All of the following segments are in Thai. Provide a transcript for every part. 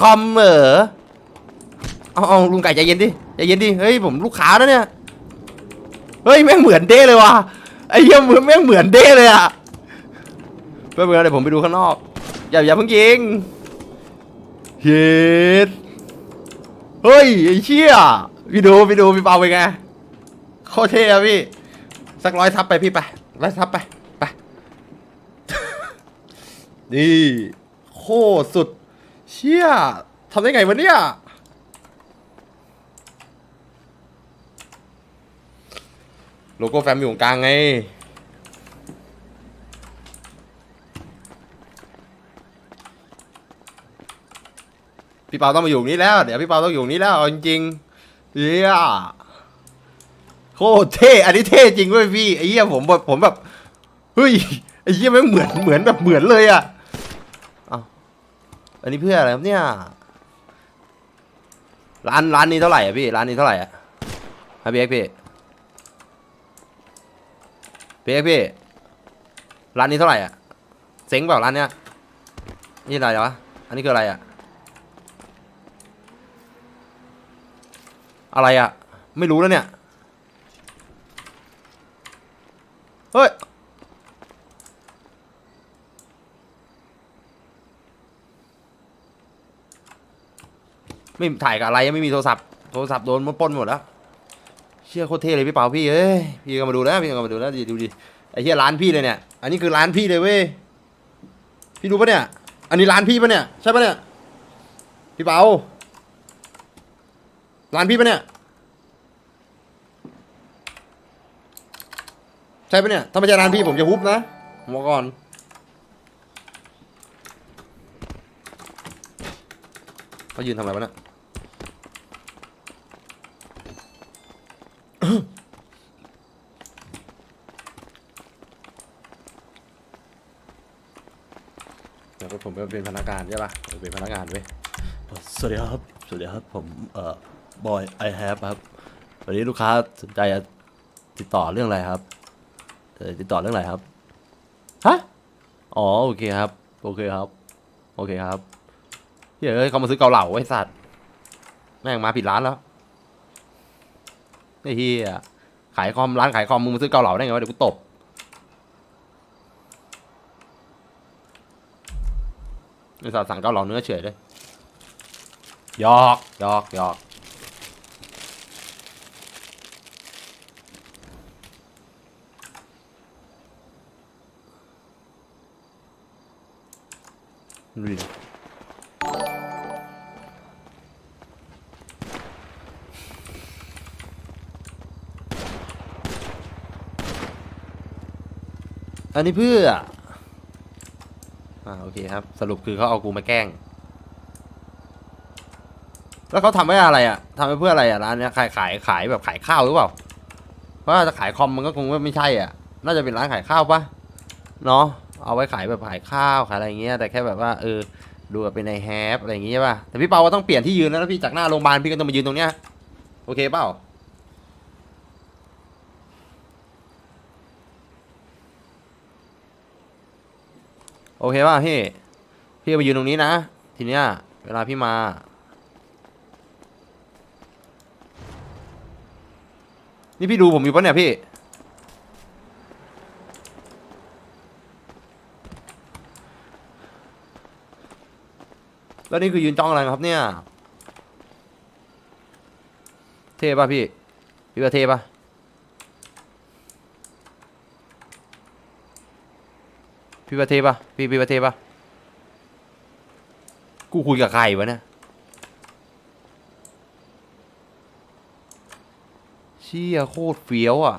คอมเหรอเอาเอาลุงไก่ใจเย็นดิใจเย็นดิเฮ้ยผมลูกค้านะเนี่ยเฮ้ยแม่งเหมือนเด้เลยว่ะไอ้เหี้ยมือแม่งเหมือนเด้เลยอะเพื่อนๆเดี๋ยวผมไปดูข้างนอกอย่าอย่าเพิ่งยิงเฮ็ดเฮ้ยไอ้เชี่ยพี่ดูพี่ดูพี่เปาไปไงโคตรเท่อะพี่สักร้อยทับไปพี่ไปร้อยทับไปไปนี่โคตรสุด เชี่ยทำได้ไงวะเนี่ย โลโก้แฟมอยู่ตรงกลางไง พี่เปาต้องมาอยู่นี้แล้ว เดี๋ยวพี่เปาต้องอยู่นี้แล้วเอาจริงๆเฮียโคตรเท่ อันนี้เท่จริงเว้ยพี่ไอ้เหี้ยผมแบบผมแบบ เฮ้ย ไอ้เหี้ยแม่เหมือนเหมือนแบบเหมือนเลยอะ อันนี้เพื่ออะไรครับเนี่ย ร้านร้านนี้เท่าไหร่อะพี่ ร้านนี้เท่าไหร่อะฮะพี่เอ็กพี่พี่เอ็กพี่ ร้านนี้เท่าไหร่อะ เซ็งเปล่าร้านเนี้ย นี่อะไรวะ อันนี้คืออะไรอะ อะไรอะ ไม่รู้แล้วเนี่ย เฮ้ย ไม่ถ่ายกับอะไรยังไม่มีโทรศัพท์โทรศัพท์โดนมันปล้นหมดแล้วเชี่ยโคตรเท่เลยพี่เปาพี่เอ้ยพี่ก็มาดูแล้วพี่ก็มาดูแล้วดีดูดิไอ้เหี้ยร้านพี่เลยเนี่ยอันนี้คือร้านพี่เลยเว้ยพี่ดูปะเนี่ย อันนี้ร้านพี่ปะเนี่ยใช่ปะเนี่ยพี่เปาร้านพี่ปะเนี่ยใช่ปะเนี่ยถ้าไม่ใช่ร้านพี่ผมจะฮุบนะผมบอกก่อนเขายืนทำอะไรวะเนี่ย เดี๋ยว ผมเป็นพนักงานใช่ปะผมเป็นพนักงานเว้ยสวัสดีครับ สวัสดีครับ ผมเอ่อบอยไอแฮปครับ วันนี้ลูกค้าสนใจจะติดต่อเรื่องอะไรครับเออติดต่อเรื่องอะไรครับ ฮะ อ๋อโอเคครับ โอเคครับ โอเคครับเฮ้ยเขามาซื้อเกาเหลาไอ้สัตว์ แม่งมาผิดร้านแล้วไอ้เฮียขายคอมร้านขายคอมมึงมาซื้อเกาเหลาได้ไงวะเดี๋ยวกูตบ ไอ้สัตว์สั่งเกาเหลาเนื้อเฉยเลยหยอกหยอกหยอกดูดิอันนี้เพื่อ อ่าโอเคครับ สรุปคือเขาเอากูมาแกล้ง แล้วเขาทำไว้อะไรอะทำไปเพื่ออะไรอะร้านเนี้ยขายขายขายแบบขายข้าวหรือเปล่า เพราะว่าจะขายคอมมันก็คงไม่ใช่อะ น่าจะเป็นร้านขายข้าวปะเนาะเอาไว้ขายแบบขายข้าวขายอะไรเงี้ย แต่แค่แบบว่าเออดูแบบเป็นในแฮปอะไรอย่างเงี้ยป่ะแต่พี่เปาว่าต้องเปลี่ยนที่ยืนแล้วนะพี่จากหน้าโรงพยาบาลพี่ก็ต้องมายืนตรงเนี้ยโอเคเปล่า โอเคป่ะพี่ พี่มายืนตรงนี้นะ ทีเนี้ย เวลาพี่มา นี่พี่ดูผมอยู่ปะเนี่ยพี่แล้วนี่คือยืนจ้องอะไรครับเนี่ย เท่ป่ะพี่ พี่ว่าเท่ป่ะ พี่ว่าเท่ป่ะพี่พี่ว่าเท่ป่ะกูคุยกับใครวะเนี่ยเชี่ยโคตรเฟี้ยวอะ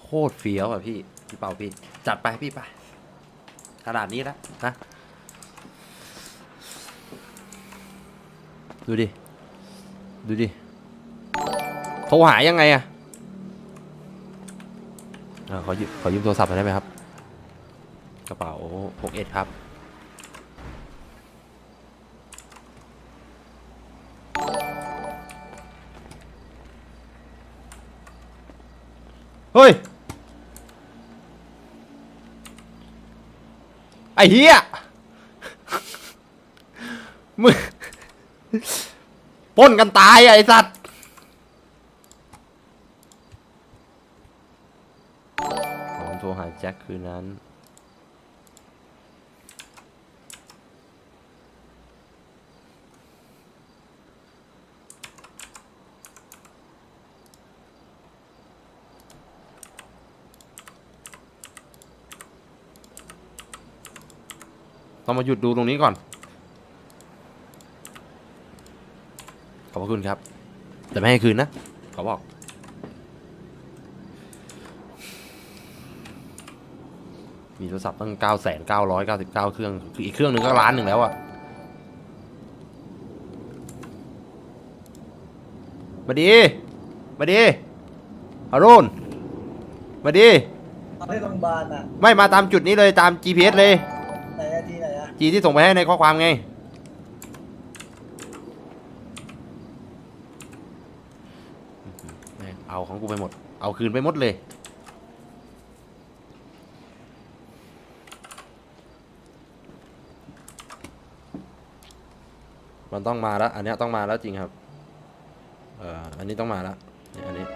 โคตรเฟี้ยวอะพี่พี่เป่าพี่จัดไปพี่ไปขนาดนี้แล้วนะ ดูดิ ดูดิ โทรหายังไงอะอ่าขอยืมขอยืมโทรศัพท์หน่อยได้ไหมครับ กระเป๋าพกเอสครับ เฮ้ย ไอ้เหี้ยมึง ป้นกันตายอะไอ้สัตว์ผมโทรหาแจ็คคืนนั้นต้องมาหยุดดูตรงนี้ก่อน อบพระคุณครับ แต่ไม่ให้คืนนะเขาบอก มีโทรศัพท์ตั้งเก้าแสนเก้าร้อยเก้าสิบเก้าเครื่อง คืออีกเครื่องหนึ่งก็ล้านหนึ่งแล้วอะมาดี มาดีอารุณมาดีเอาที่โรงพยาบาลอะ ไม่มาตามจุดนี้เลยตาม GPS เลย ไหนอะที่ไหนอะจีที่ส่งไปให้ในข้อความไง แม่งเอาของกูไปหมด เอาคืนไปหมดเลย มันต้องมาแล้ว อันเนี้ยต้องมาแล้วจริงครับ เอ่อ อันนี้ต้องมาแล้วเนี่ยอันนี้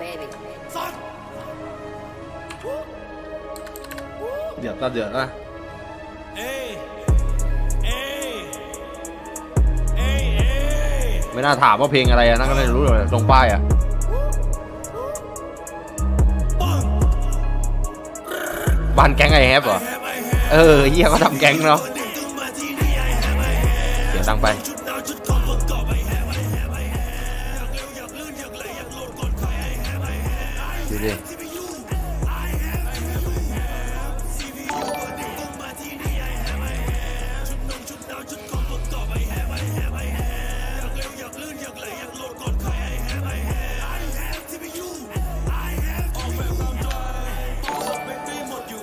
baby. เดือดตาเดือดนะ ไม่น่าถามว่าเพลงอะไรอะนั่นก็เลยรู้เลยตรงป้ายอะบ้านแก๊งไอแฮปเหรอ เออเฮียเขาทำแก๊งเนาะเสียงดังไปดูดิ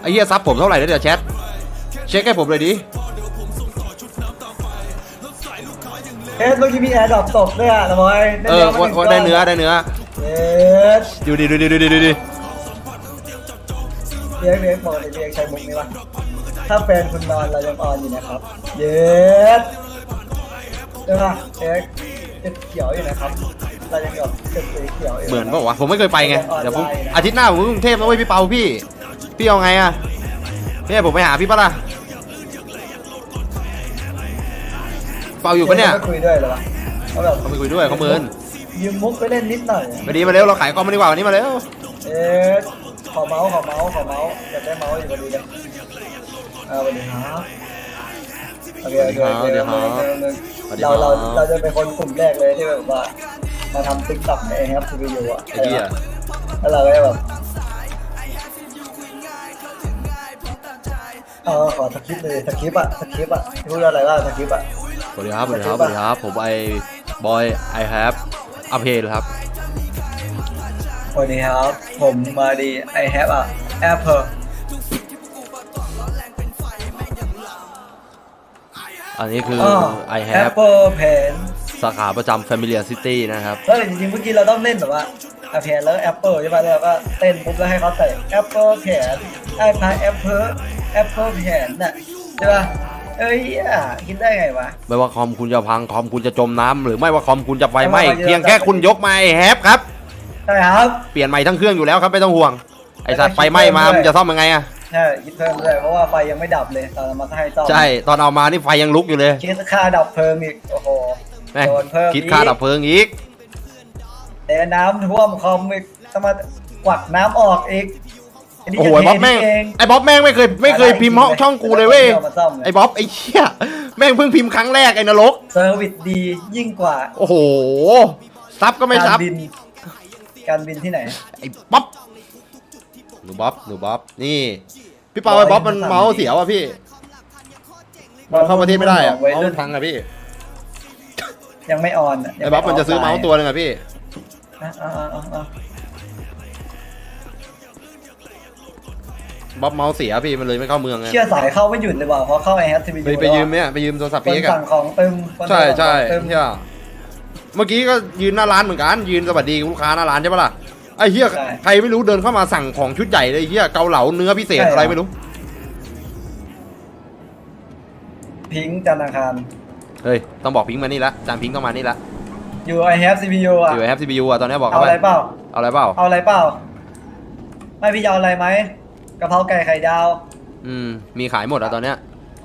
ไอ้เหี้ยซับผมเท่าไหร่แล้วเดี๋ยวแชทเช็คให้ผมเลยดิเอ๊ะเมื่อกี้มีแอร์ดรอปตกด้วยอะละบอยเออว่าว่าได้เนื้อได้เนื้อเอ๊ะดูดิดูดิดูดิดูดิเรียกเรียกบอกเลยเรียกใช้มุกนี้วะถ้าแฟนคุณนอนเรายังออนอยู่นะครับ เย็ดใช่ปะเอ๊ะเจ็ดเขียวอยู่นะครับเรายังแบบเจ็ดสีเขียวอยู่เหมือนบอกว่าวะผมไม่เคยไปไงเดี๋ยวผมอาทิตย์หน้าผมกรุงเทพนะเว้ยพี่เปาพี่ พี่เอาไงอะพี่ให้ผมไปหาพี่ปะล่ะเปาอยู่ปะเนี่ยไม่คุยด้วยเหรอวะเขาแบบเขาไม่คุยด้วยเขาเมินยืมมุกไปเล่นนิดหน่อยมาดีมาเร็วเราขายคอมมาดีกว่าวันนี้มาเร็วเอ๊ะขอเมาส์ขอเมาส์ขอเมาส์อยากได้เมาส์อยู่พอดีเลยเอาสวัสดีครับโอเคโอเคโอเคโอเคโอเคเราเราเราจะเป็นคนกลุ่มแรกเลยที่แบบว่ามาทำติ๊กต็อกในแอปทีวีอยู่อะไอ้เหี้ยแล้วเราก็จะแบบ เออขอสคริปต์เลยสคริปต์อะสคริปต์อะพูดอะไรบ้างสคริปต์อะสวัสดีครับสวัสดีครับสวัสดีครับ ผมไอ้บอยไอแฮปอัพเพลครับสวัสดีครับ ผมมาดี I have a apple อันนี้คืออ๋อ I have apple pen สาขาประจำ Familiar City นะครับแล้วจริงๆเมื่อกี้เราต้องเล่นแบบว่าอาเพนแล้วแอปเปิลใช่ป่ะแล้วก็เต้นปุ๊บแล้วให้เขาใส่แอปเปิลแผนไอ้พายแอปเปิล แอปเปิลแผนน่ะใช่ป่ะเอ้ยอะคิดได้ไงวะ ไม่ว่าคอมคุณจะพังคอมคุณจะจมน้ำหรือไม่ว่าคอมคุณจะไฟไหม้ไม่ว่าจะ เพียงแค่คุณยกมาไอแฮปครับ ใช่ครับ เปลี่ยนใหม่ทั้งเครื่องอยู่แล้วครับไม่ต้องห่วง ไอสัตว์ไฟไหม้มาไม่ต้องคิดมึงจะซ่อมยังไงอะใช่คิดเพิ่มด้วยเพราะว่าไฟยังไม่ดับเลยตอนเรามาให้ซ่อมใช่ตอนเอามานี่ไฟยังลุกอยู่เลยคิดค่าดับเพลิงอีกโอ้โหแม่งโดนเพิ่มคิดค่าดับเพลิงอีก แต่น้ำท่วมคอมอีกต้องมากวักน้ำออกอีกนนี้ โอ้โหไอ้บ๊อบแม่งเองไอ้บ๊อบแม่งไม่เคยไม่เคยพิมพ์ช่องกูเลยเว้ยอามาซ่อมเลยไอ้บ๊อบไอ้เชี่ยแม่งเพิ่งพิมพ์ครั้งแรกไอ้นรกเซอร์วิสดียิ่งกว่าโอ้โหซับก็ไม่ซับ การบินการบินที่ไหนไอ้บ๊อบหนูบ๊อบหนูบ๊อบนี่ พี่เปาไอ้บ๊อบมันเมาส์เสียวอะพี่มันเข้าประเทศไม่ได้อะไว้เมาส์รุ่มันนพังอะพี่ยังไม่ออนอะไอ้บ๊อบมันจะซื้อเมาส์ตัวหนึงอะพี่ บ๊อบเมาส์เสียพี่มันเลยไม่เข้าเมืองไงเชื่อสายเข้าไม่หยุดเลยว่ะเพราะเข้าไอแฮปทีวีไปไปยืมเนี่ยไปยืมโทรศัพท์คนพี่อะสั่งของตึมคนใช่สั่งใช่ของตึมเชี่ยเมื่อกี้ก็ยืนหน้าร้านเหมือนกันยืนสวัสดีลูกค้าหน้าร้านใช่ปะล่ะไอ้เหี้ยใช่ใครไม่รู้เดินเข้ามาสั่งของชุดใหญ่เลยไอ้เหี้ยเกาเหลาเนื้อพิเศษใช่อะไรไม่รู้ พิงค์จันทร์อังคารเฮ้ยต้องบอกพิงค์มานี่ละจานพิงค์ต้องมานี่ละอยู่ไอแฮปซีพียูอะอยู่แอปซีบียูอะตอนนี้บอกเอาเขาไปอะไรเปล่าเอาอะไรเปล่าเอาอะไรเปล่าไม่พี่จะเอาอะไรไหม กะเพราไก่ไข่ดาวอืมมีขายหมดอะตอนเนี้ย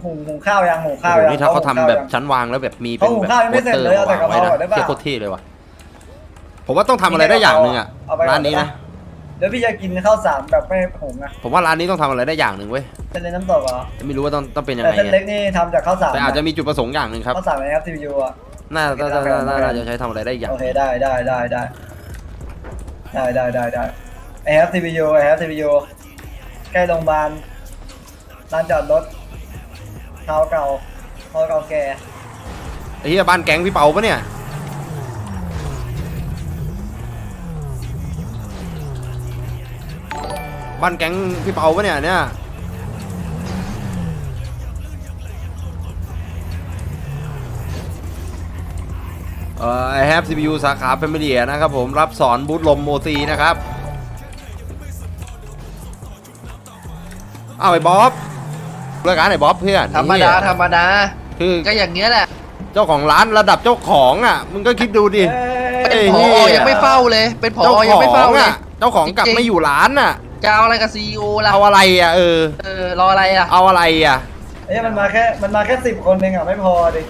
หุงหุงข้าวยังหุงโอ้ข้าวโหยังนี่ถ้าเขาทำแบบหุงข้วยัง ชั้นวางแล้วแบบมีเป็นเขาหุงแบบข้าวยังไม่เสร็จเลยเอาแต่กะเพรานะก่อนได้ปะ เที่ยโคตรเท่เลยว่ะผมว่าต้องทำอะไรได้อย่างหนึ่งอะเอาไปก่อนร้านนี้นะเดี๋ยวพี่จะกินข้าวสารแบบไม่หุงอะผมว่าร้านนี้ต้องทำอะไรได้อย่างหนึ่งเว้ยเส้นเล็กน้ำตกเหรอไม่รู้ว่าต้องต้องเป็นยังแต่ไงเส้นเล็กอะนี่ทำจากข้าวสารแต่อาจจะมีจุดประสงค์อย่างหนึ่งครับข้าวสารในแอปซีพียูอะน่าน่าน่าน่าน่าจะใช้ทำอะไรได้อีกอย่างโอเคได้ได้ได้ได้ได้ได้ได้ได้ไอแอปซีพียูไอแอปซีพียู ใกล้โรงพยาบาลลานจอดรถเท้าเก่าเท้าเก่าแก่ไอ้เหี้ยบ้านแก๊งพี่เปาปะเนี่ย บ้านแก๊งพี่เปาปะเนี่ยเนี่ยเอ่อ I have CPU สาขา Family นะครับผมรับสอนบูทลมโมซีนะครับ อ้าวไอ้บ๊อบรายการไอ้บ๊อบเพื่อนธรรมดาธรรมดา คือก็อย่างเงี้ยแหละเจ้าของร้านระดับเจ้าของอะมึงก็คิดดูดิเอ้ยเอ้เป็นยผอยังไม่เฝ้าเลย เป็นผอเจ้าขยังอไม่เฝ้างเลยอะเจ้าของกลับจริงๆไม่อยู่ร้านอะจะเอาอะไรกับซีอล่ะเอาอะไรอะเออเออรออะไรอะเอาอะไรอะเอ้ยมันมาแค่มันมาแค่สิบคนเองอะไม่พอดิ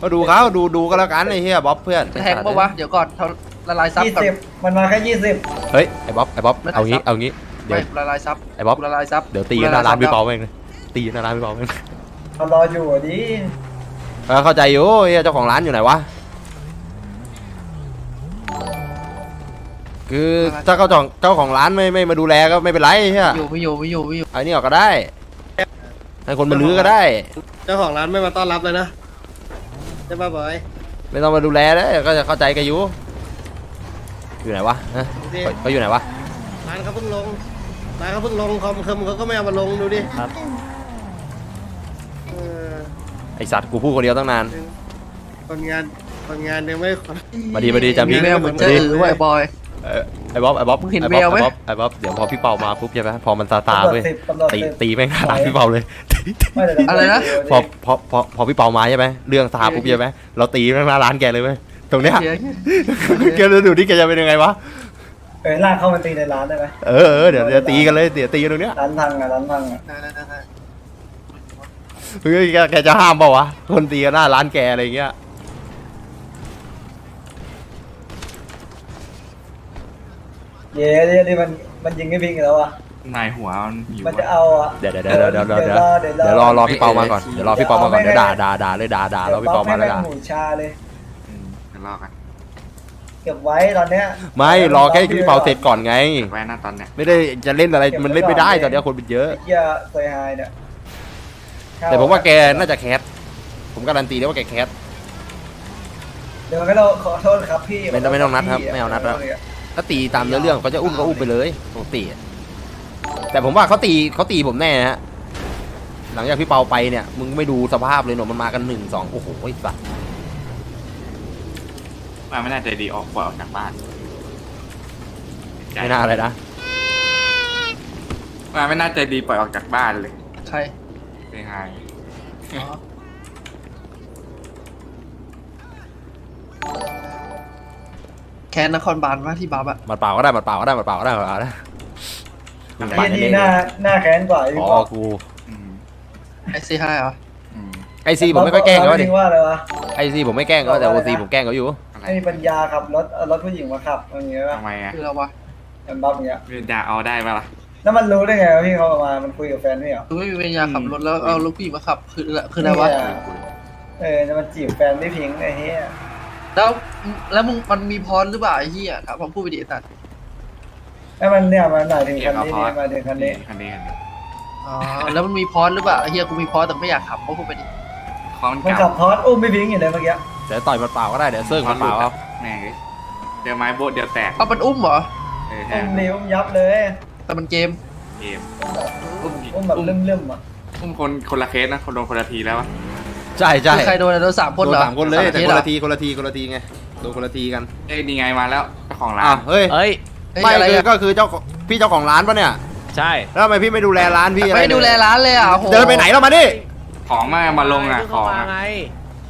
ก็ดูเขาดูดูก็แล้วกันไอ้เหี้ยบ๊อบเพื่อนแทงปะวะเดี๋ยวก่อนเท่าละลายซับยี่ก่อนสิบมันมาแค่ยี่สิบเฮ้ยไอ้บ๊อบไอ้บ๊อบไม่ได้เอางี้ครับเอางี้ เดี๋ยวไม่ละลายซับไอ้บ๊อบละลายซับเดี๋ยวตีกันหน้าร้านพี่เปาเองเลยตีกันหน้าร้านพี่เปาเองมันรออยู่อะดิเออเข้าใจอยู่ไอ้เหี้ยเจ้าของร้านอยู่ไหนวะคือถ้าเจ้าของเจ้าของร้านไม่ไม่มาดูแลก็ไม่เป็นไรไอ้เหี้ยอยู่ไม่อยู่ไม่อยู่ไม่อยู่ไอ้นี่ออกก็ได้ให้คนมาลื้อก็ได้ เจ้าของร้านไม่มาต้อนรับเลยนะใช่ป่ะบอยไม่ต้องมาดูแลแล้วก็จะเข้าใจกันอยู่อยู่ไหนวะฮะเขาเขาอยู่ไหนวะร้านเขาเพิ่งลง ร้านเขาเพิ่งลงคอมเคิมเขาก็ไม่เอามาลงดูดิครับ เออไอสัตว์กูพูดคนเดียวตั้งนาน คนงานคนงานยังไม่มาดีมาดีจำพี่มีแววเหมือนมาจะดีอือไว้บอย เอ่อไอ้บ๊อบไอ้บ๊อบมึงเห็นไอ้บ๊อบแววไหม ไอ้บ๊อบไอ้บ๊อบเดี๋ยวพอพี่เปามาปุ๊บใช่ไหมพอมันตาตาตำรวจเว้ยสิบตำรวจตีสิบตีแม่งหน้าร้านพี่เปาเลยไม่แต่ตำวจอะไรนะสิบพอพอพอพอพี่เปามาใช่ไหมเรื่องตาปุ๊บใช่ไหมเราตีแม่งหน้าร้านแกเลยเว้ยตรงเนี้ยเดี๋ยว แกจะดูดิแกจะเป็นยังไงวะเอ้ ยลากเข้ามาตีในร้านได้ไหมเออเออเดี๋ยวเดี๋ยวตีกันเลยเดี๋ยวตีกันตรงเนี้ยร้านพังอะร้านพังอะได้ได้ได้ได้เฮ้ยแกแกจะห้ามเปล่าวะคนตีกันหน้าร้านแกอะไรอย่างเงี้ยเย้เดี๋ยวนี่มันมันยิงไม่พิงอีกแล้วอะนายหัวมันหิวมันจะอะเอาอะเดี๋ยวเดี๋ยวเดี๋ยวเดี๋ยวเดี๋ยวเดี๋ยวเดี๋ยวรอรอพี่เปามาก่อนเดี๋ยวรอพี่เปามาก่อนเดี๋ยวด่าด่าด่าเลยด่าด่ารอพี่เปามาแล้วด่าหมูชาเลยอืมเดี๋ยวรอกันเก็บไว้ตอนเนี้ยไม่รอแค่พี่เปาเสร็จก่อนไงไว้หน้าตอนเนี้ยไม่ได้จะเล่นอะไรมันเล่นไม่ได้ตอนเนี้ยคนเป็นเยอะไอ้เหี้ยเซยไฮเนี่ยแต่ผมว่าแกน่าจะแคสผมการันตีได้ว่าแกแคส เดี๋ยวก็เราขอโทษครับพี่ไม่ต้องไม่ต้องนัดครับไม่เอานัดแล้วก็ตีตามเนื้อเรื่องเขาจะอุ้มก็อุ้มไปเลยปกติอะแต่ผมว่าเขาตีเขาตีผมแน่ฮะหลังจากพี่เปาไปเนี่ย มึงไม่ดูสภาพเลยหนมันมากันหนึ่งสองโอ้โหไอ้สัส มาไม่น่าใจดีออกปล่อยออกจากบ้านใจไม่น่าอะไรนะมาไม่น่าใจดีปล่อยออกจากบ้านเลยใครเฮ้ยไฮอ๋อแคนนครบาลว่าที่บับอะหมัดเปล่าก็ได้หมัดเปล่าก็ได้หมัดเปล่าก็ได้หมัดเปล่าก็ได้มึงไอ้ปั่นเหี้ยให้นี่เล่นหน้าหน้าแค้นกว่าไอ้อ๋พี่อบอกกูอืมไอซีไฮเหรออืมไอซีผมไม่ค่อยแกล้งเขาดิจริงว่าอะไรวะไอซีผมไม่แกล้งเขาแต่โอซีผมแกล้งเขาอยู่ อะไรไม่มีปัญญาขับรถเอารถผู้หญิงมาขับอย่างเงี้ยป่ะทำไมอะคือเราวะมันบัฟอย่างเงี้ยเรียนดาเอาได้ปะล่ะ แล้วมันรู้ได้ไงว่าพี่เขามา มันคุยกับแฟนพี่เหรอ คือไม่มีปัญญาขับรถแล้วเอาลูกพี่มาขับ คือคืออะไรวะเนี่ยเออจะมาจีบแฟนพี่พิงค์ไอ้เหี้ยแล้วแล้วมึงมันมีพรหรือเปล่าไอ้เหี้ยครับผมพูดไปดิไอ้สัตว์แล้วมันเนี่ยมันหมายถึงเกียคันร์เขานี้พอนี่หมายถึงคันนี้คันนี้คันนี้อ๋อแล้วมันมีพรหรือเปล่าไอ้เหี้ยกูมีพรแต่ไม่อยากขับก็พูดไปดิคอนมันเก่าขับทอสอุ้มพี่พิงค์อยู่เลยเมื่อกี้ เดี๋ยวต่อยหมัดเปล่าก็ได้เดี๋ยวเซิร์ฟหมัดเปล่าเอาแม่งเลยเดี๋ยวไม้โบดเดี๋ยวแตกเอามันอุ้มเหรอเออแทอุ้นมนี่อุ้มยับเลย แต่มันเกมเกมอุ้มอุ้มแบบเลื่อมๆอะอุ้มคนคนละเคสนะคนโดนคนละทีแล้วอะใช่ใช่คือใครโดนอะโดนสามคนโดเหรนอสามคนเลยแต่สคนหรอละทีคนละทีคนละทีไงโดนคนละทีกันเอ้ยนี่ไงมาแล้วเจ้าของร้าอะนเฮ้ยเอ้ยเฮ้ยไม่อะไรคืออะก็คือเจ้าของพี่เจ้าของร้านปะเนี่ยใช่ แล้วทำไมพี่ไม่ดูแลร้านพี่อะไรไม่ดูแลร้านเลยอะโอ้โหเดินไปไหนแล้วมาดิของมามาลงอะเพิ่ของเข้ามาอะไง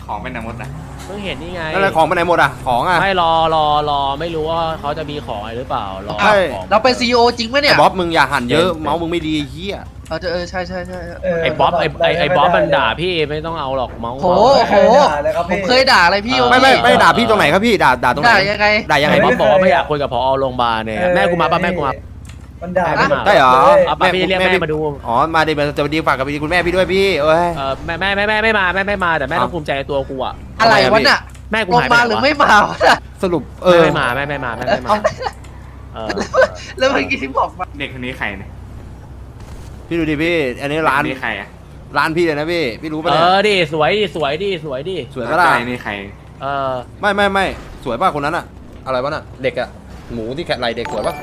ของเป็นหนังมดนะ เพิ่งเห็นนี่ไงนั่นแหละของไปไหนหมดอะ ของอะ ไม่รอรอรอไม่รู้ว่าเขาจะมีของอะไรหรือเปล่ารอใช่ ของเราเป็นซีอจริงไหมเนี่ยไอ้บ๊อบมึงอย่าหันเยอะเป็นเมาส์มึงไม่ดีไอ้เฮียเออเออใช่ใช่ใช่เไอ้บ๊อบไอ้ไอ้ไอ้บ๊อบมันด่าไพี่ไม่ต้องเอาหรอกเมาส์โหเมาส์โหไม่เคยด่าเลยครับผพี่มเคยด่าอะไรพี่โอไม่ไม่ไม่ด่าพี่ตรงไหนครับพี่ ด่าด่าตรงไหน ด่ายังไง ด่ายังไงไอ้บ๊บ๊ออบบบอกว่าไม่อยากคุยกับพอโรงพยาบาลเนี่ยแม่กูมาปะแม่กูมา มันด่าไม่มาได้เหรอเอาไปพี่เรียกแม่มาดูอ๋อมาดิมาจะมาดีฝากกับพี่คุณแม่พี่ด้วยพี่เอ้ยเออแม่แม่แม่แม่ไม่มาแม่ไม่มาแต่แม่ต้องภูมิใจในตัวกูอะอะไรวะน่ะแม่กูลงหายไปมาไหนหรือวะไม่มาวะน่ะสรุปเอแม่อไม่มาแม่ไม่มาแม่ไม่มาเออแล้วเมื่อกี้ที่บอกมาเด็กคนนี้ใครเนี่ยพี่ดูดิพี่ อันนี้ร้านเด็กคนี้ใครอะร้านพี่เลยนะพี่ พี่รู้ปะเอเนี่ยอดิสวยดิสวยดิสวยดิสวยปะล่ะใจนี่ใคร เออไม่ไม่ไม่สวยป่ะคนนั้นอะอะไรวะน่ะเด็กอะหมูที่แขกไหลเด็กสวยป่ะ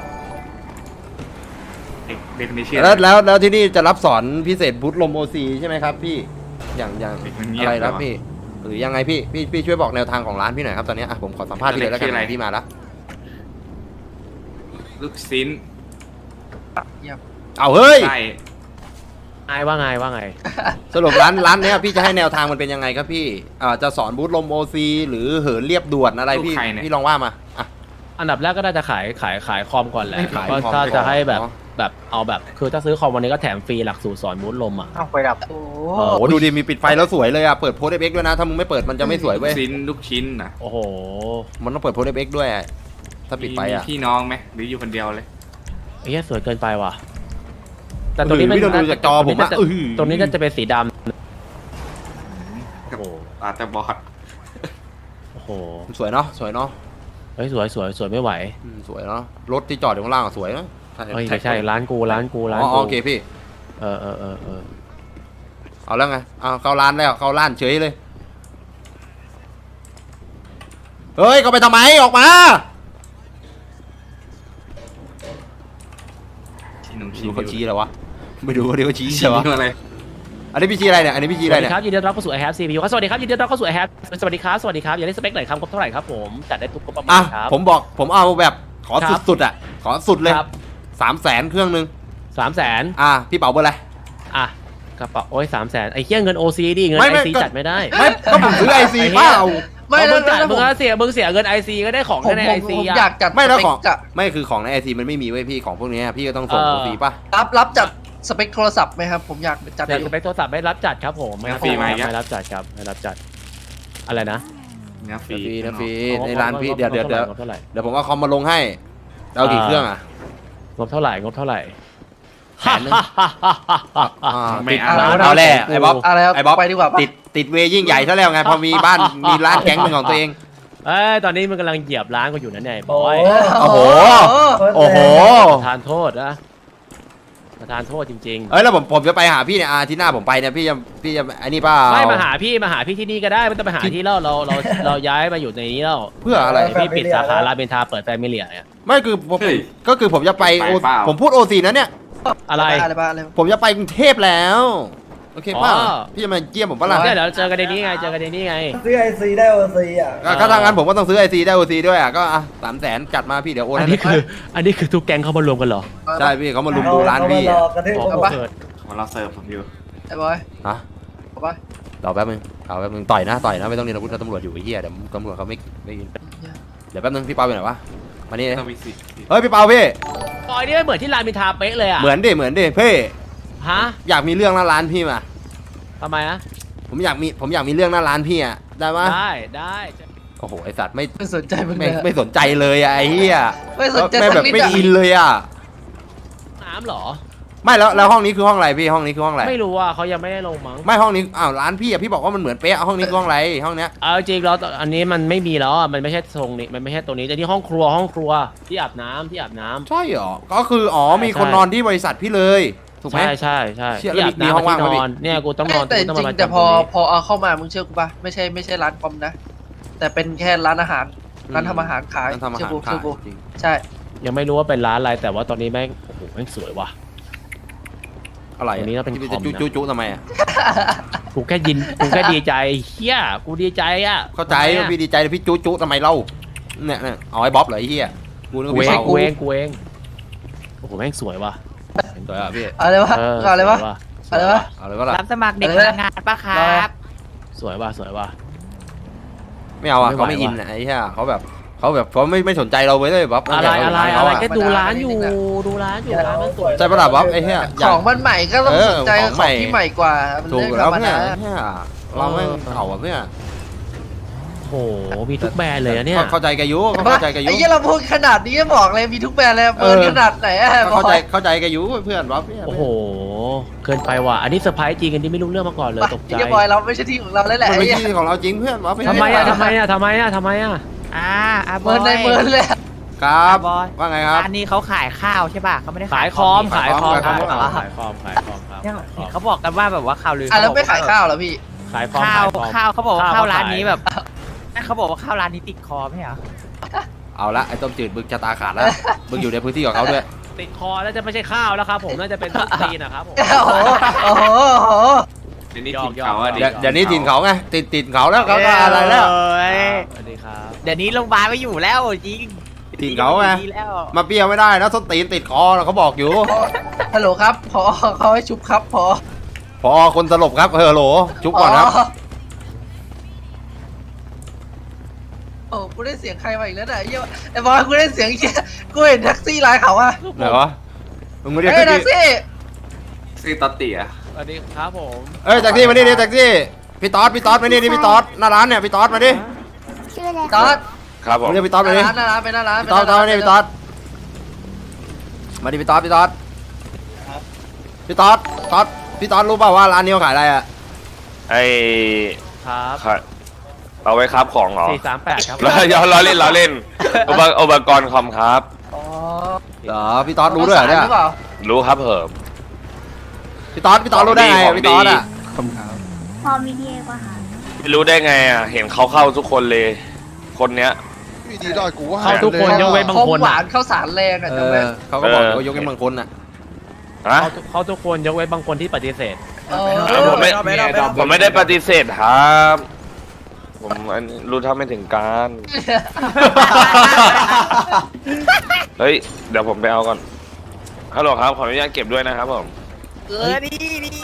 เด็กเด็กคนนี้ชื่อแล้วอะไรแล้วแล้วที่นี่จะรับสอนพิเศษพุทธลมโอซีใช่ไหมครับพี่ อย่างอย่างเด็กมันเงียอะบไรเลนะยวะพี่ หรือยังไงพี่พี่พี่ช่วยบอกแนวทางของร้านพี่หน่อยครับตอนนี้อะผมขอสัมภาษณ์พี่เลยแล้วกัชื่ออะไรนพี่มาละลูกซินเอาเฮ้ยใช่ไงว่าไงว่าไง สรุปร้านร้านเนี้ยพี่จะให้แนวทางมันเป็นยังไงครับพี่อ่าจะสอนบูธลมโอซีหรือเหินเรียบด่วนอะไรพี่พี่ลองว่ามาอะอันดับแรกก็น่าจะขายขายขายคอมก่อนแหละให้ขายก็คอมถ้าก่อนจะให้แบบเนอะ แบบเอาแบบคือถ้าซื้อคอมวันนี้ก็แถมฟรีหลักสูตรสอนมูดลมอะ เอาไปดับโอ้เออโอ้โหดูดิมีปิดไฟแล้วสวยเลยอะ เปิดโพสเอ็กด้วยนะ ถ้ามึงไม่เปิดมันจะไม่สวยลูเว้กยซินลูกชิ้นนะโอ้โห มันต้องเปิดโพสเอ็กด้วยอะถ้าปิดไฟมีอะพี่น้องไหมหรืออยู่คนเดียวเลยไอ้เหี้ยสวยเกินไปว่ะ แต่ตรงนี้พี่ต้องดูจากจอผมอะตรงนี้จะอื้อหือตรงนี้ก็จะเป็นสีดโอ้โหอาจจะบอดำโอ้โหสวยเนาะสวยเนาะเฮ้ยสวยสวยสวยไม่ไหว อืมสวยเนาะรถที่จอดอยู่ข้างล่างอะสวยเนาะ เฮ้ยไม่ใช่ร้านกูร้านกูร้านอ๋อกูโอเคพี่ เออเออเออเออเอาแล้วไง เอาเข้าร้านแล้วเข้าร้านเฉยเลย เฮ้ยก็ไปทำไมออกมาชิ้นหนุ่มดูชิ้นเขาชี้อะไรวะ ไม่ดูเขาดิเขาชี้ชิ้ใช่นวะอะไร อันนี้พี่ชี้อะไรเนี่ย อันนี้พี่ชี้สอะไรวัสดีเนี่ย ครับยินดีต้อนรับเข้าสู่ i have CPU ครับสวัสดีครับยินดีต้อนรับเข้าสู่ i have สวัสดีครับสวัสดีครับอยากได้สเปคไหนครับครบเท่าไหร่ครับผมจัดได้ทุกกระอะป๋ครับ ผมบอก ผมเอาแบบ ขอครับ สุดๆอะ ขอสุดเลย ครับ สามแสนเครื่องนึงสามแสนอะพี่เป๋าเบอร์อะไรอะกระเป๋าโอ้ยสามแสนไอ้เหี้ยเงิน OC ดิเงินไม่ไม่ IC ก็ จัดไม่ได้ไม่ก็ผมซื้อไอซีไอ้เหี้เปล่ายไม่เอาแล้มึวงจัดแล้วมึผงมก็เสียมึงเสียเงิน IC ก็ได้ของผมแค่ในผม IC ผมอะอยากจัดไม่แล้วสเปของคอะไม่คือของในไอซีมันไม่มีไว้ยพี่ของพวกเนี้ยพี่ก็ต้องส่งเออ โอซีป่ะ รับรับจัดสเปคโทรศัพท์ไหมครับ ผมอยากจัดแต่อยู่ สเปคโทรศัพท์ไม่รับจัดครับผมไม่รับจัดไม่รับจัดครับไม่รับจัด อะไรนะเนื้อฟรีฟรีนะฟรีเอาในร้านพี่เดี๋ยวเดี๋ยวเดี๋ยวงบเท่าไหร่ เดี๋ยวผมเอาคอมมาลงให้ เอากี่เครื่องอะ งบเท่าไหร่งบเท่าไหร่แสนนึงอ่าไม่ติดเอาร้านเอาแหละของกูไอ้บ๊อบอะไรครับไอ้บ๊อบไปดีกว่าปะติดติดเวยิ่งใหญ่ซะแล้วไงพอมีบ้าน มีร้านแก๊งเป็นของตัวเอง เอ้ยตอนนี้มันกำลังเหยียบร้านกูอยู่นั่นไงบโอ้อยโอ้โห โอ้โห ประทานโทษนะประทานโทษจริงเอ้ยแล้วผมผมจะไปหาพี่เนี่ยอาที่หน้าผมไปเนี่ยพี่จะพี่จะไอ้นี่เปล่าๆไม่มาหาพี่มาหาพี่ที่นี่ก็ได้ไม่ต้องไปหาที่เราเราเราเราย้ายมาอยู่ในนี้แล้วเพื่ออะไร พี่ปิดสาขาราเบนทาเปิดแฟมิเลียเนี่ย ไม่คือผมก็คือผมจะไปไปโอเปล่า ผมพูดโอซีนะเนี่ย อะไร อะไรบ้างอะไรบ้างผมจะไปกรุงเทพแล้ว โอเคป่ะอ๋อ พี่จะมาเยี่ยมผมปะล่ะเนี่ยเดี๋ยวเจอกันในนี้ไง เจอกันในนี้ไง ซื้อไอซีได้โอซีอะก็ก็ทางนั้นผมก็ต้องซื้อไอซีได้โอซีด้วยอะก็อะสามแสนจัดมาพี่เดี๋ยวโอนอันให้นี้คือ อันนี้คือทุกแก๊งเข้ามารวมกันเหรอใช่พี่เขามาลุมดูร้านพี่เออะมารอกระทืบอ๋อผมเกิดของเราเสิร์ฟผมอยู่ไอ้บอยฮะเอาปะรอแป๊บนึงเอาแป๊บนึงต่อยนะต่อยนะไม่ต้องเรียนอาวุธนะตำรวจอยู่ไอ้เหี้ยเดี๋ยวตำรวจเขาไม่ไม่เดี๋ยวแป๊บนึงพี่เปาไปไหนวะ มานี่ต้องมีสิทธิ์เฮ้ยพี่เปาพี่ปอยนี่ไม่เหมือนที่รามอินทราเป๊ะเลยอะเหมือนดิเหมือนดิเพ่ฮะอยากมีเรื่องหน้าร้านพี่มาทำไมนะผมอยากมีผมอยากมีเรื่องหน้าร้านพี่อะได้ปะได้ได้โอ้โหไอสัตว์ไม่ไม่สนใจมึงเลไม่ยอะไม่สนใจเลยอะไอ้เหี้ยไม่สนใจไม่สัแบบกนิดไม่อะอินเลยอะน้ำเหรอ ไม่แล้วแล้วห้องนี้คือห้องอะไรพี่ห้องนี้คือห้องอะไรไม่รู้อะเขายังไม่ได้ลงมั้งไม่ห้องนี้อ้าวร้านพี่อะพี่บอกว่ามันเหมือนเป๊ะห้องนี้คือห้องอะไรห้องเนี้ยเอาจริงแล้วอันนี้มันไม่มีแล้วอะมันไม่ใช่ตรงนี้มันไม่ใช่ตรงนี้แต่ที่ห้องครัวห้องครัวที่อาบน้ำที่อาบน้ำ ใช่เหรอก็คืออ๋อมีคนใช่นอนที่บริษัทพี่เลยถูกไหม ใช่ใช่ใช่เชี่ยที่อาบแล้วมีห้องน้ำว่างที่ไหมนพี่อนเนี่ยกูต้องนอนแต่จกูต้องริงมาๆแต่พอจำตรงนี้พอเอาเข้ามามึงเชื่อกูปะไม่ใช่ไม่ใช่ร้านคอมนะ แต่เป็นแค่ร้านอาหารร้านทำอาหารขายร้านทำอาเชื่อหารกูขาเชื่ยอกูจริง ใช่ ยังไม่รู้ว่าเป็นร้านอะไรแต่ว่าตอนนี้แม่งโอ้โหแม่งสวยว่ะ อะไรอันนี้เราเป็นพี่คอมจะนะจุจุจุทำไมอะกูแค่ยินกูแค่ดีใจเฮียกูดีใจอะเข้าใจทำไมว่าอะพี่ดีใจแต่พี่จุจุทำไมเล่าเนี่ยเนี่ยเอาไอ้บ๊อบเหรอไอ้เหี้ยกูนึกกูว่าเอพี่งเผากูเองกูเองโอ้โหแม่งสวยว่ะเห็นตัวอะพี่เอาเลยวะเออเอาเลยวะ สวยว่ะเอาเลยวะ เอาเลยก็ล่ะรับสมัครเด็กอะไรพนะนักงานปะครับ สวยว่ะสวยว่ะ ไม่เอาอะไม่ไหวเขาไม่อินว่ะอะไอ้เหี้ยเขาแบบ เขาแบบเขาไม่ไม่สนใจเราเลยบ๊อบอะไรอะไรเขาอะไรอะก็ดูร้านอยู่ดูร้านอยู่ร้านมันสวยใจประดับบ๊อบไอ้เหี้ยอขยากองมันใหม่ก็ต้องเออสนใจขขอองงใหม่ที่ใหม่กว่ามันถูกเรื่องแล้วธรรมเนี่ยดาเนี่ยเราแม่งเข่าแบบเนี่ยโอ้โหมีทุกแบรนด์เลยอะเนี่ยเข้าใจกันอยุเข้าใจกันอยุไอ้เหี้ยเราพูดขนาดนี้บอกเลยมีทุกแบรนด์เลยเปิดเออขนาดไหนอะบอเข้ากใจเข้าใจกันอยุเพื่อนบ๊อบเนี่ยโอ้โหเกินไปว่ะอันนี้เซอร์ไพรส์จริงอันนี้ไม่รู้เรื่องมาก่อนเลยตกใจไอ้เหี้ยบอยเราไม่ใช่ที่ของเราเลยแหละมันไอ้เป็นเหี้ยที่ของเราจริงเพื่อนบ๊อบทำไมอะทำไมอะทำไมอะทำไมอะ อ่าอาบเมิอนในเมินเลยครับบอยว่าไงครับร้านนี้เขาขายข้าวใช่ป่ะเขาไม่ได้ขายคอมขายคอมขาขายยคคออมมขายคอมขายคอมครับเนี่ยเห็นเขาบอกกันว่าแบบว่าข่าวลืออะแล้วเขบไม่อกขายข้าวเหรอพี่ ขายคอมข้าวขายคอมข้าวเขาบอกว่าข้าวข้าวขายร้านนี้แบบเขาบอกว่าข้าวร้านนี้ติดคอไม่เหรอเอาละไอ้ต้มจืดมึงจะตาขาดแล้วมึงอยู่ในพื้นที่ของเขาด้วยติดคอแล้วจะไม่ใช่ข้าวแล้วครับผมน่าจะเป็นต้นตีนนะครับผมโอ้โหโอ้โหโอ้โหเดี๋ยวนี้ถิ่นเขาอะยอมดิเดี๋ยวเดี๋ยวนี้ถิ่นเขาไงติดติดเขาแล้วเขาก็อะไรแล้วเอ้ยสวัสดีครับ เดี๋ยวนี้โรงพยาบาลไม่อยู่แล้วจริงถิ่นเขาไงดีแล้วมาเปรี้ยวไม่ได้นะส้นตีนติดคอนะเขาบอกอยู่ ฮัลโหลครับพอเขาให้ชุบครับพอพอคนสลบครับเฮอโหลจุ๊บก่อนครับ โอ้กูได้เสียงใครมาอีกแล้วเนี่ยไอ้เหี้ยไอ้บอยกูได้เสียงเหี้ยกูเห็นแท็กซี่ไลน์เขาอะไหนวะมึงไม่ได้เฮ้ยแท็แท็กกซี่ซี่ซื้อตอตเตี๋ยสวัสดีครับผม เอ้ยแท็กซี่มานี่ดิแท็กซี่พี่ต๊อดพี่ต๊อดมานี่ดิพี่ต๊อดหน้าร้านเนี่ยพี่ต๊อดมาดิ ชื่ออะไรตอดครับผมมาเรียกพี่หต๊อดมาดิน้าร้านหน้าร้านไปหน้าร้านพี่ต๊อดพี่ต๊อดมาดิพี่ต๊อดมาดิพี่ต๊อดพี่ต๊อดพี่ต๊อดต๊อดพี่ต๊อดรู้เปล่าว่าร้านนี้เขาขายอะไรอะไอ้ครับขะเอาไว้ครับของเหรอสี่สามแปดครับเราเราเราเล่นเราเล่นอุปอุปกรณ์คอมครับอ๋อเหรอพี่ต๊อดรู้ด้วยเหรอเนี่ยหรือเปล่ารู้ครับเหิมพี่ต๊อดพี่ต๊อดรู้ได้ไงของดีพี่ต๊อดอะพอมีเดียกว่าค่ะ ไม่รู้ได้ไงอะ เห็นเขาเข้าทุกคนเลย คนเนี้ยเข้าทุกคนยกเว้นบางของคนหอะวานข้าวสารแรงอะเอจำไหมอเขาก็บอกเออ ว่ายกให้บางคนอะ ฮะเข้าทุกเข้าทุกคนยกเว้นบางคนที่ปฏิเสธเอเออผมไม่ผมไม่ได้ปฏิเสธครับ ผมอันรู้เท่าไม่ถึงการ เฮ้ย เดี๋ยวผมไปเอาก่อนฮัลโหลครับ ขออนุญาตเก็บด้วยนะครับผม เออดีดีดี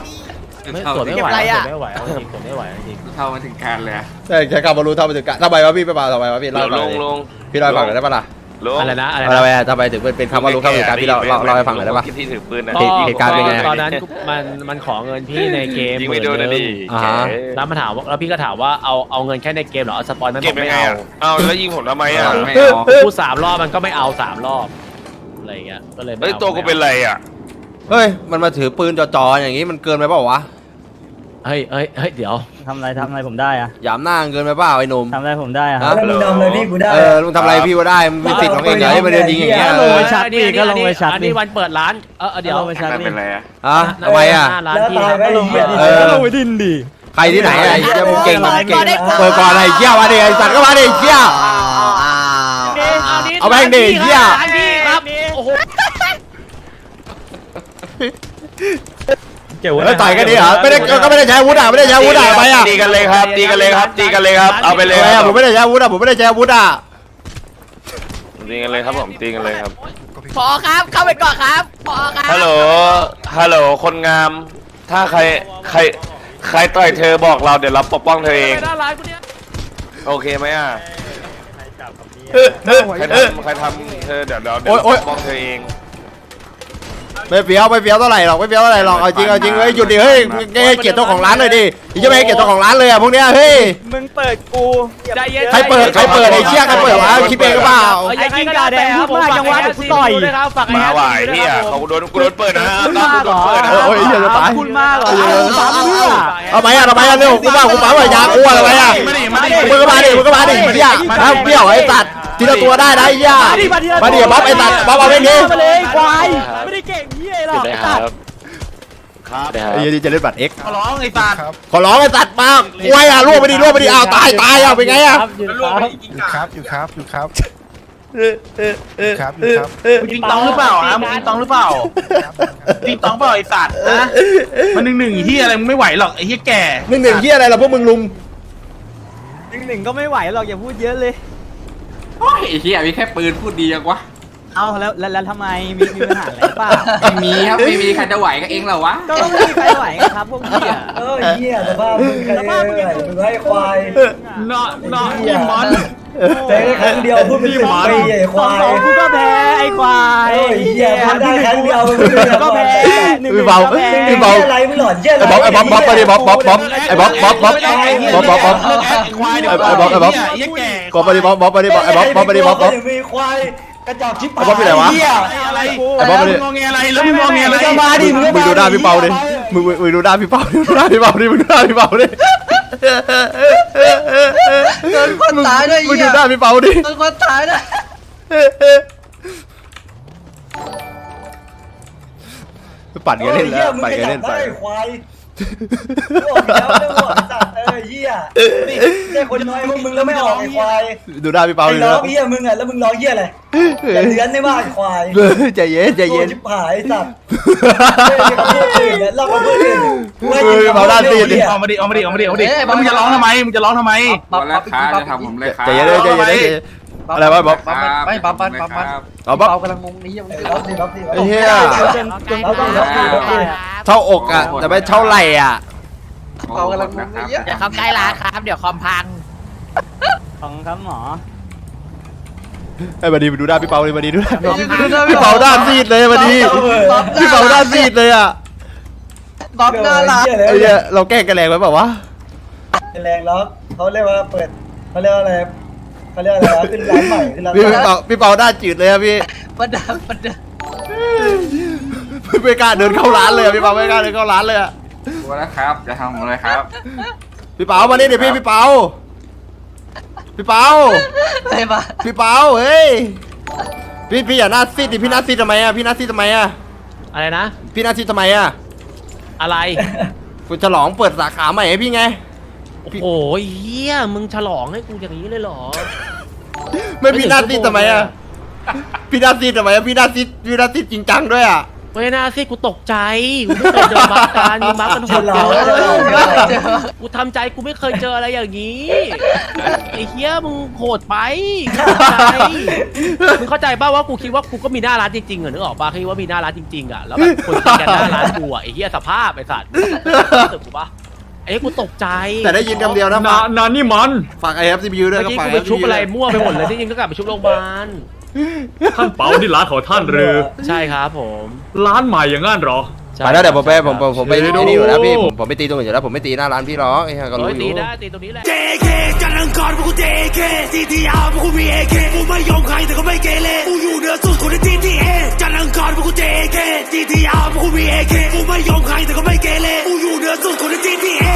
ไม่ตรวจไม่ไหวเก็บอะไรตรวอะจไม่ไหวเอาจริงตรวจไม่ไหวจริงเข้ามาถึงการเลยอะใช่แค่กลับมารู้เท่าไปถึงกันทำไมวะพี่ไปเปล่าทำไมวะพี่เล่าเดี๋ยวให้ฟังหน่อยดิลงลงพี่เล่าให้ฟังหน่อยได้ปะล่ะลงอะไรนะอะไรทำไมนะอะทำไมถึงเป็นเป็นคำว่ารู้เท่าไม่ถึงการพี่เล่าเล่าเล่าให้ฟังหน่อยได้ปะ ที่ถือปืนนะเหตุเหตุการณ์เป็นไง ตอนนั้นมันมันขอเงินพี่ในเกมยิงไม่โดนนะดิ อ่าฮะแกแล้วมาถามว่าแล้วพี่ก็ถามว่าเอาเอาเงินแค่ในเกมเหรอเอาสปอยล์มันบเก็อบกยังไม่ไงเอาอะเอาแล้วยิงผมทำไมอะไม่เอาพูดสามรอบมันก็ไม่เอาสามรอบอะไรอย่างเงี้ยก็เลยไม่เฮ้ยอาตัวกูเป็นไรอะ เฮ้ย มันมาถือปืนจ่อๆอย่างงี้มันเกินไปเปล่าวะ เฮ้ยเฮ้ยเฮ้ยเดี๋ยว ทำอะไรทำอะไรผมได้อะหยามหน้าเกินไปเปล่าไอ้หนุ่ม ทำอะไรผมได้อะฮะแล้วมึงทำอะไรพี่กูได้ เออลุงทำอะไรพี่ว่าได้ มึงมีสิทธิ์ของเองเหรอให้มาเดินยิงอย่างเงี้ยลเองอไปชัดดิก็ลงไปชัดอันดินี้วันเปิดร้าน เออเดี๋ยวลงไปชัดไม่ดิเป็นไรอะฮะทำไมอะ หน้าร้านแล้วพี่ตายไปก็ลงไปดิเออก็ลงไปดินดิใครที่ไหนอะไอ้เหี้ยมึงเก่งเออเก่งเปิดก่อนอะไรเหี้ยมาดิไอ้สัตว์ก็มาดิไอ้เหี้ย เอาแม่งดิเหี้ย ร้านพี่ครับโอ้โห เกี่ยวเออต่อยกันดิเหรอไม่ได้ก็ไม่ได้ใช้อาวุธอะไม่ได้ใช้อาวุธอะทำไมอะตีกันเลยครับตีกันเลยครับตีกันเลยครับเอาไปเลยทำไมคอะรับผมไม่ได้ใช้อาวุธอะผมไม่ได้ใช้อาวุธอะตีกันเลยครับผมตีกันเลยครับพอครับเข้าไปก่อนครับพอครับฮัลโหลฮัลโหลคนงาม ถ้าใครใครใครต่อยเธอบอกเราเดี๋ยวเราปกป้องเธอเองไปหน้าร้านกูเนี่ยโอเคไหมอะเออเออใครเออทำใครทำเธอเดี๋ยวเดี๋ยวเดี๋ยวโอ๊ยโอ๊ยปกป้องเธอเอง ไม่เฟี้ยวไม่เฟี้ยวเท่าไหร่หรอกไม่เฟี้ยวเท่าไหร่หรอกเอาจริงเอาจริงเฮ้ยหยุดดิเฮ้ยให้เกียรติเจ้าของร้านหน่อยดิอย่าไม่ให้เกียรติเจ้าของร้านเลยอะพวกเนี้ยเฮ้ยมึงเปิดกูใจเย็นใครเปิดใครเปิดไอ้เชี่ยใครเปิดวะคิดเองหรือเปล่าเออยังไงก็แล้วแต่ครับผมฝากไอ้แอดซีดูด้วยครับฝากไอ้มาแอดไหวซีดูด้วยเนี่ยครับผเขามโดนกูโดนเปิดนะคุณต้อมางกโดเหรอนเปิดนะโอ้ยเหี้ยจะตายคุณมากเหรอเออเอาปั๊มเพื่อเอาไหมอะทำไมอะเร็วกูว่ากูปั๊มว่ายาอ้วนอะไรอะมาดิมาดิมึงก็มาดิมึงก็มาดิเหี้ยนะเปรี้ยวไอ้สัตว์ ทีละตัวได้นะไอ้เหี้ยมาดิมาดิมาดิบ๊อบไอ้สัตว์บ๊อบเอาไปดิมาเลยควายไม่ได้เก่งเหี้ยหรอกได้ไอ้คสัรัตบว์ครับได้ครัไอ้บเหี้ยนี่จะเล่นบัตรเอ็กขอร้องไอ้ตาขอร้องไอ้สัตว์มากกล้วยอะล่วงไปดิล่วงไปดิอ้าวตายตายอะเป็นไงอะครับหยุดครับครับอยู่ครับอยู่ครับครับครับจริงตองหรือเปล่าฮะมึงจริงตองหรือเปล่าจริงตองเปล่าไอ้สัตว์นะมันหนึ่งหนึ่งเฮียอะไรมึงไม่ไหวหรอกไอ้เฮียแก่หนึ่งหนึ่งเฮียอะไรล่ะพวกมึงลุมหนึ่งหนึ่งก็ไม่ไหวหรอกอย่าพูดเยอะเลย โอ้ยไอ้เฮียมีแค่ปืนพูดดีจังวะ เอาแล้วแล้วแล้วทำไมมีมีปัญหาอะไรเปล่าไม่มีครับไม่มีใครจะไหวก็เองเหรอวะก็ไม่มีใครไหวครับพวกพี่อะเออเหี้ยสภาพมึงใครเนี่ยมึงให้ควายเนาะเนาะนี่มันเจ๊ได้ครั้งเดียวพูดเป็นสิบปีไอ้ควายสองกูก็แพ้ไอ้ควายเอ้ยเหี้ยพูดได้ครั้งเดียวมึงพูดเป็นก็แพ้หนึ่งหนึ่พี่งเบาก็แพ้พี่เบาอะไรมึงหลอนเหี้ยอะไรไอ้บ๊อบไอ้บ๊อบบ๊อบไปดิบ๊อบบ๊อบบ๊อบไอ้บ๊อบบ๊อบบ๊อบบ๊อบบ๊อบบ๊อบเลิกแอคไอ้ควายเดี๋ยวไอ้บ๊อบไอ้บ๊อบไอ้เฮียแก่บ๊อบไปดิบ๊อบบ๊อบไปดิบ๊อบไอ้บ๊อบบ๊อบไปดิบ๊อบบ๊อบมีควาย กระจอกชิบไอ้บ๊อบไปไหนวะ เหี้ยอะไรไอ้บ๊อบไปดิมึงงอแงอะไรแล้วมึงงอแงอะไร มึงก็มาดิมึงก็มึงดูหน้าพี่เปาดิมึงมึงมึงดูหน้าพี่เปาดิมึงดูหน้าพี่เปาดิมึงดูหน้าพี่เปาดิโดนคนตายด้วยมึงเหี้ดูยหน้าพี่เปาดิ โดนคนตายด้วยปั่นกันเล่นแล้วปั่นกันเล่เล่นไป ควาย บอกแล้วเรื่องหมดสัตว์เออเหี้ยนี่แค่คนน้อยพวกมึงแล้วไม่ออกไอ้ควายดูหน้าพี่เปาไอ้ดิร้อนะงเหี้ยมึงอะแล้วมึงร้องเหี้ยอะไรอย่าเลื้อนได้บ้างควายใจเย็นใจเย็นโง่ชิบหายสัตว์เฮ้ยมีคำพูดอื่นเนี่ยเล่าคำพูดอื่นกูให้เออเบาด้านตีนดิ เอามาดิเอามาดิเอามาดิเอามาดิแล้วมึงจะร้องทำไมมึงจะร้องทำไมบ๊อบแล้บ๊อวบค้าบ๊อบจะทำผมเลยครับใจเย็นเลยใจเย็นเลยใจเย็น อะไรวะบ๊อบบ๊อบ มันไม่บ๊อบมันบ๊อบมันเอาบ๊อบ เปากำลังงงนี่ยังไอ้ร้องสิร้องสิไอ้เหี้ย เอาต้องร้องสิร้องสิเท่าอกอะแต่ไม่เท่าไหร่อะ เปากำลังงงนี่เดี๋ยวเข้าใกล้ร้านครับ เดี๋ยวคอมพัง ของครับหมอ ไอ้บัดดีไปดูหน้าพี่เปาดิบัดดีดูหน้าบ๊อบพี่เปาด้านซีดเลยบัดดีพี่เปาด้านซีดเลยอะบ๊อบน่ารักไอ้เหี้ยเราแกล้งกันแรงไว้เปล่าวะ แรงล็อกเขาเรียกว่าเปิดเขาเรียกว่าอะไร เขาเรียกว่าอะไรวะขึ้นร้านใหม่ขึ้นร้านพี่ใหม่พี่เปาพี่เปาด้านจืดเลยอะพี่ประดับประดับไม่กล้าเดินเข้าร้านเลยอะพี่เปาไม่กล้าเดินเข้าร้านเลยอะดูแล้วครับจะทำผมเลยครับ พี่เปามานี่เดี๋ยวพี่พี่เปาพี่เปาไปบ้าพี่เปาเฮ้ยพี่พี่อย่าหน้าซีดดิพี่หน้าซีดทำไมอะพี่หน้าซีดทำไมอะอะไรนะ พี่หน้าซีดทำไมอะอะไรกูฉลองเปิดสาขาใหม่ให้พี่ไง โอ้โหเฮียมึงฉลองให้กูอย่างนี้เลยเหรอ ไม่พี่หน้าซีดทำไมอะพี่หน้าซีดทำไมอะพี่หน้าซีดพี่หน้าซีดจริงจังด้วยอะไม่น่าสิกูตกใจกูไม่เคยเจอบักการมึงบักกันโหดฉลองเกิฉลองนกูทำใจกูไม่เคยเจออะไรอย่างนี้ ไอ้เฮียมึงโหดไปกูเข้าใจมึงเข้าใจป่าว่ากูคิดว่ากูก็มีหน้าร้านจริงๆเหรอนึกออกป่ะคิดว่ามีหน้าร้านจริงๆอะแล้วแบบคนตีกันหน้าร้านกูอะไอ้เฮียสภาพไอ้สัตว์รู้สึกกูป่ะ ไอ้กูตกใจแต่ได้ยินคำเดียวนะฝากนานี่มันฝากไอเอฟซีพียูด้วยเมื่อก็กี้ฝาก กูไปชุบอะไรมั่วไปหมดเลยที่จริงก็กลับไปชุบโรงพยาบาลท่านเปาที่ร้านของท่านหรือ ใช่ครับผม ร้านใหม่อย่างงั้นเหรอใช่ ไปแล้วเดี๋ยวผมไปผมผมไปไอ้นี่อยู่แล้วพี่ผมผมไม่ตีตรงอื่อยู่แล้วผมไม่ตีหน้าร้านพี่หรอกไอ้ห่าก็รู้อตียู่ได้ตีตรงนี้แหละ JK จันทร์อังคารพวกกู JK CTR พวกกู BAK กูไม่ยอมใครแต่ก็ไม่เกเรกูอยู่เหนือสุดคนใน GTA จันทร์อังคารพวกกู JK CTR พวกกู BAK กูไม่ยอมใครแต่ก็ไม่เกเรกูอยู่เหนือสุดคนใน GTA